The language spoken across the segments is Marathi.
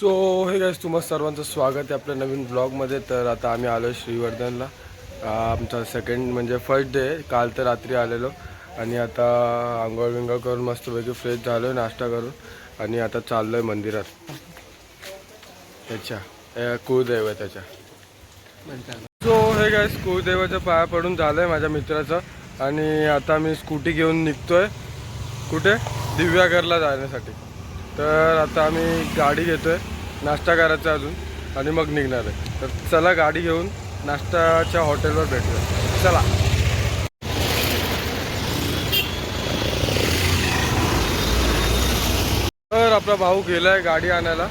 सो हे गाईस तुम्हा सर्वांचं स्वागत आहे आपल्या नवीन ब्लॉगमध्ये तर आता आम्ही आलो श्रीवर्धनला. आमचा सेकंड म्हणजे फर्स्ट डे काल तर रात्री आलेलो. आणि आता आंघोळ विंघोळ करून मस्तपैकी फ्रेश झालो आहे नाश्ता करून. आणि आता चाललो आहे मंदिरात. त्याच्या कुळदैव आहे त्याच्या. सो हे गाईस कुळदैवाच्या पाया पडून झालं आहे माझ्या मित्राचं. आणि आता मी स्कूटी घेऊन निघतो आहे कुठे? दिव्यागरला जाण्यासाठी. तर आता आम्ही गाडी घेतो आहे नाश्ता करायचा अजून आणि मग निघणार आहे. तर चला गाडी घेऊन नाश्ताच्या हॉटेलवर भेटूया. चला. तर आपला भाऊ गेलाय गाडी आणायला.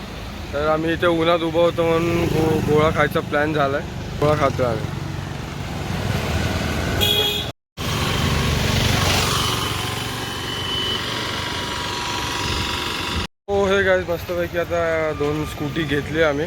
तर आम्ही इथे उन्हात उभं होतो म्हणून गो गोळा खायचा प्लॅन झाला आहे गोळा खातोय आम्ही. काय मस्तपैकी आता दोन स्कूटी घेतली आम्ही.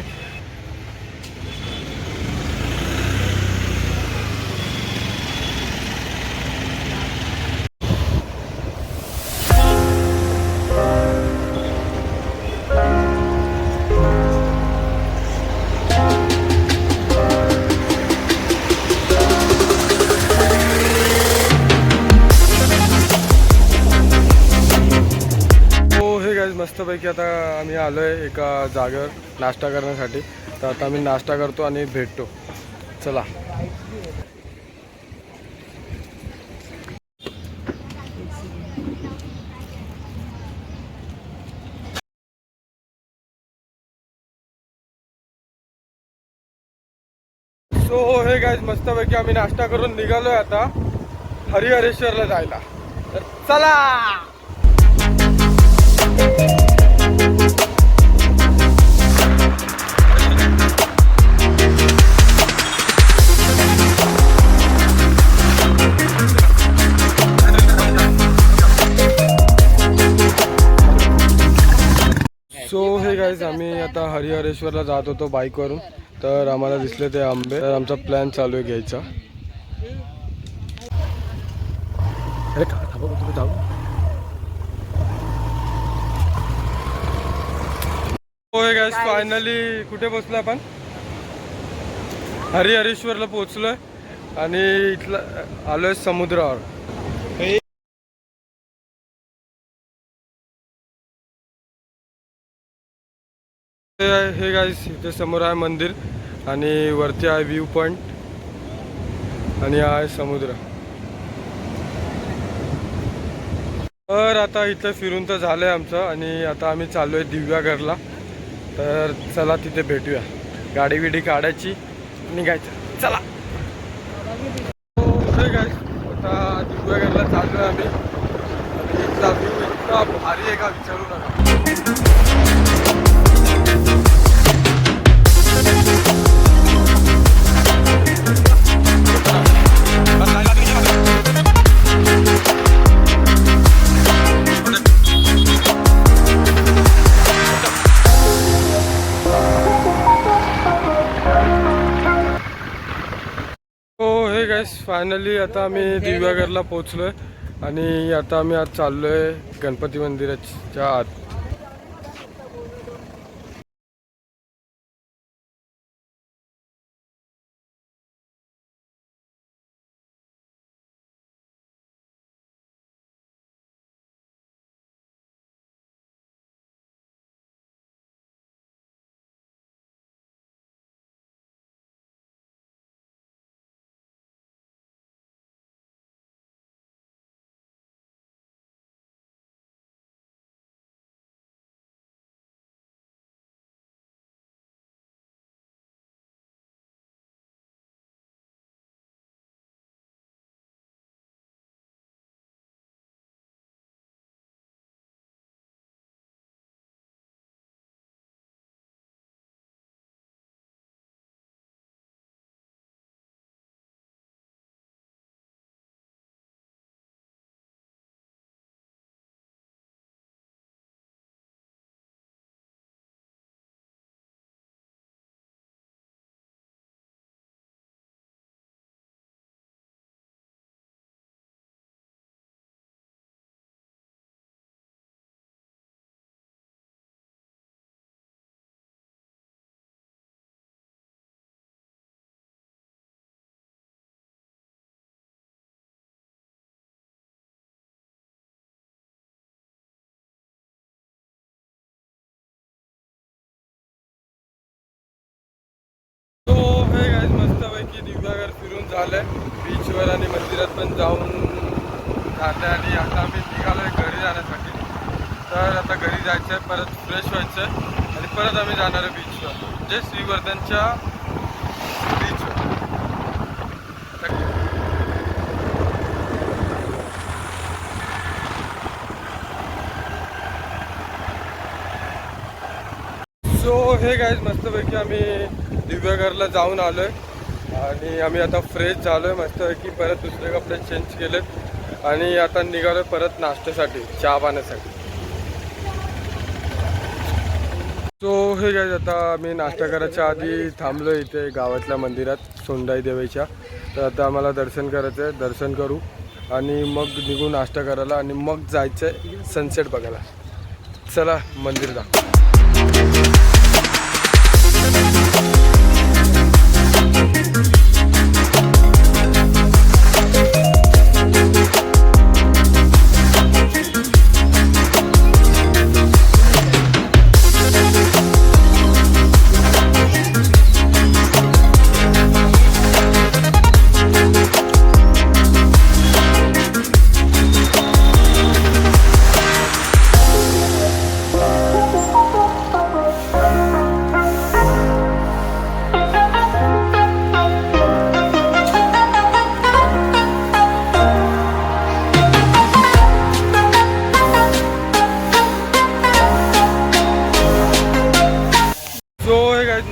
मस्तपैकी आता आम्ही आलो आहे एका जागेवर नाश्ता करण्यासाठी. तर आता आम्ही नाश्ता करतो आणि भेटतो. चला. सो हे गाय मस्तपैकी आम्ही नाश्ता करून निघालोय आता. हरिहरेश्वरला जायला. तर चला! सो हे गाईज आम्ही आता हरिहरेश्वरला जात होतो बाईकवरून. तर आम्हाला दिसले ते आंबे. तर आमचा प्लॅन चालू आहे घ्यायचा. अरे का थांबा जाऊ हो हे गाईज फायनली कुठे पोचलो आपण? हरिहरेश्वरला पोचलोय आणि इथलं आलोय समुद्रावर. हे गाईस इथे समोर आहे मंदिर आणि वरती आहे व्ह्यू पॉईंट आणि आहे समुद्र. तर आता इथं फिरून तर झालंय आमचं आणि आता आम्ही चाललो आहे दिव्यागरला तर चला तिथे भेटूया. गाडी बिडी काढायची निघायचं चला. हो आता दिव्यागरला चाललो आहे आम्ही. आणि इथला व्ह्यू इतका भारी आहे का विचारू नका. हो, फायनली आता आम्ही दिव्यागरला आहे आणि आता आम्ही आज चाललोय गणपती मंदिराच्या आत. झालं बीचवर आणि मंदिरात पण जाऊन झालं आणि आता आम्ही निघालोय घरी जाण्यासाठी. तर आता घरी जायचं आहे परत फ्रेश व्हायचं आहे आणि परत आम्ही जाणार आहे बीचवर म्हणजे श्रीवर्धनच्या बीचवर सो हे गायज मस्तपैकी आम्ही दिव्याघरला जाऊन आलोय. आणि आम्ही आता फ्रेश झालो आहे मस्तपैकी परत दुसरे कपडे चेंज केलेत. आणि आता निघालोय परत नाश्त्यासाठी चहा पाण्यासाठी. सो हे काय आता आम्ही नाश्ता करायच्या आधी थांबलो इथे गावातल्या मंदिरात सोंडाई देवीच्या. तर आता आम्हाला दर्शन करायचं आहे दर्शन करू. आणि मग निघू नाश्ता करायला आणि मग जायचं आहे सनसेट बघायला. चला मंदिर दाखव.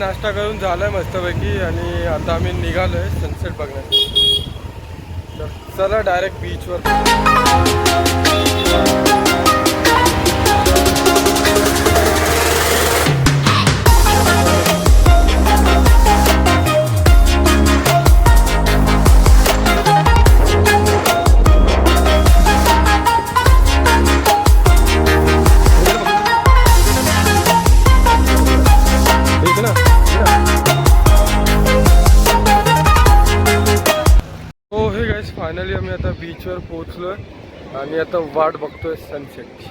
नाश्ता करून झाला आहे मस्तपैकी आणि आता आम्ही आहे सनसेट बघण्यासाठी. तर चला डायरेक्ट बीचवर बीचवर पोहोचलोय. आणि आता वाट बघतोय सनसेटची